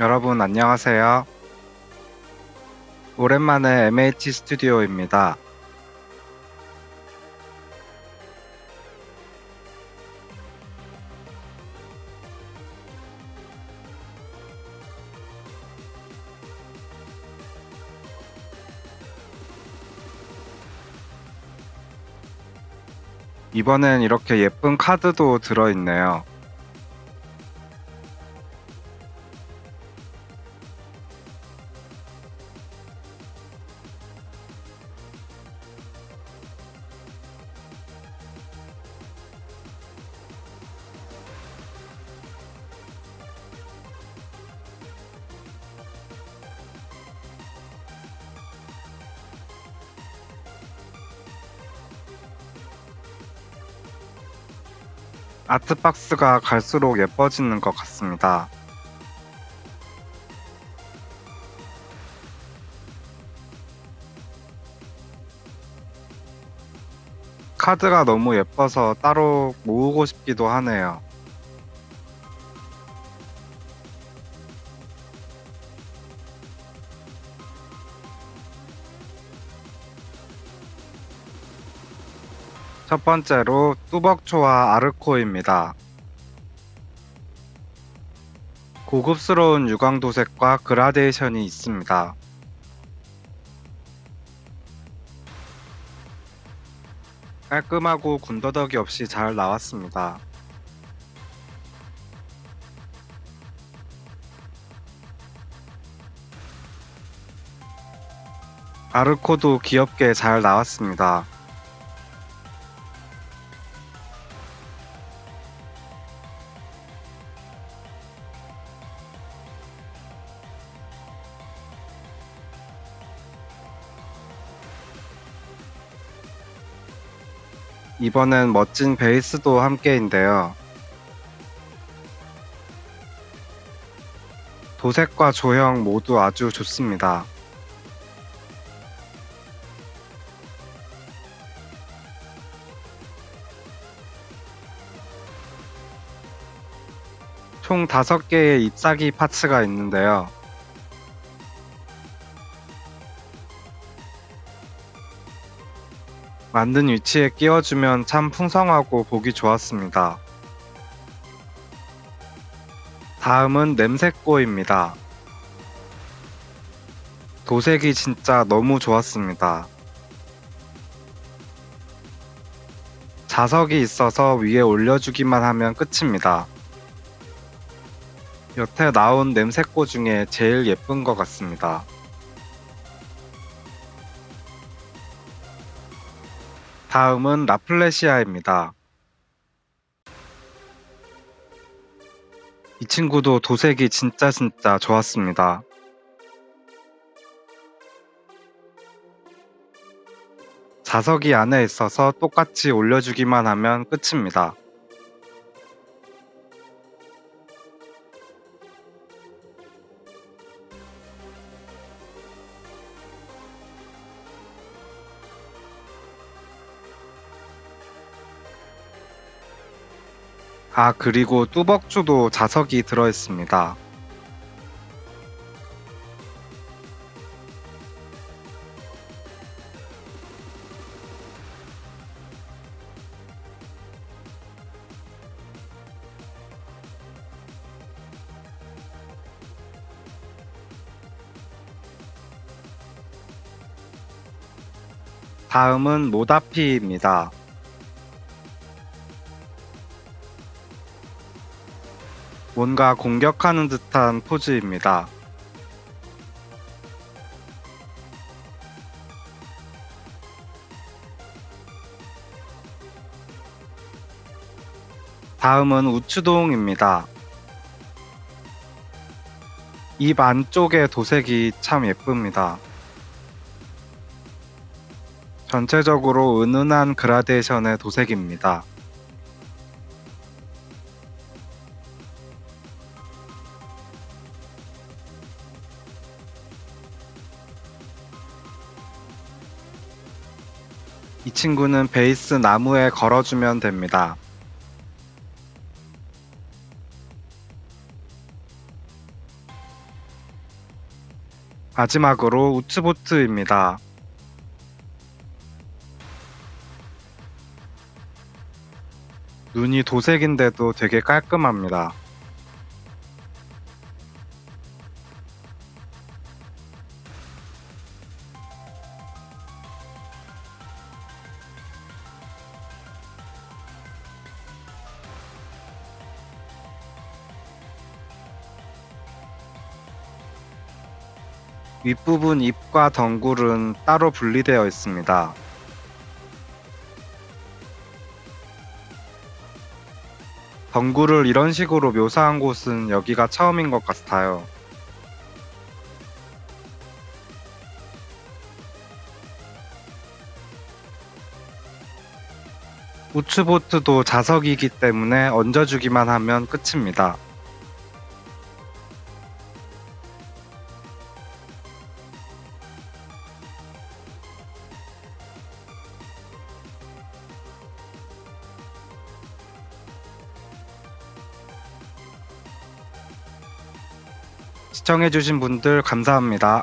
여러분 안녕하세요. 오랜만에 MH 스튜디오입니다. 이번엔 이렇게 예쁜 카드도 들어있네요. 아트박스가 갈수록 예뻐지는 것 같습니다. 카드가 너무 예뻐서 따로 모으고 싶기도 하네요. 첫 번째로 뚜벅초와 아르코입니다. 고급스러운 유광 도색과 그라데이션이 있습니다. 깔끔하고 군더더기 없이 잘 나왔습니다. 아르코도 귀엽게 잘 나왔습니다. 이번엔 멋진 베이스도 함께인데요. 도색과 조형 모두 아주 좋습니다. 총 5개의 잎사귀 파츠가 있는데요. 만든 위치에 끼워주면 참 풍성하고 보기 좋았습니다. 다음은 냄새꼬입니다. 도색이 진짜 너무 좋았습니다. 자석이 있어서 위에 올려주기만 하면 끝입니다. 여태 나온 냄새꼬 중에 제일 예쁜 것 같습니다. 다음은 라플레시아입니다. 이 친구도 도색이 진짜 진짜 좋았습니다. 자석이 안에 있어서 똑같이 올려주기만 하면 끝입니다. 아, 그리고 뚜벅주도 자석이 들어있습니다. 다음은 모다피입니다. 뭔가 공격하는 듯한 포즈입니다. 다음은 우추동입니다. 입 안쪽의 도색이 참 예쁩니다. 전체적으로 은은한 그라데이션의 도색입니다. 이 친구는 베이스 나무에 걸어주면 됩니다. 마지막으로 우츠보트입니다. 눈이 도색인데도 되게 깔끔합니다. 윗부분 잎과 덩굴은 따로 분리되어 있습니다. 덩굴을 이런 식으로 묘사한 곳은 여기가 처음인 것 같아요. 우츠보트도 자석이기 때문에 얹어주기만 하면 끝입니다. 시청해주신 분들 감사합니다.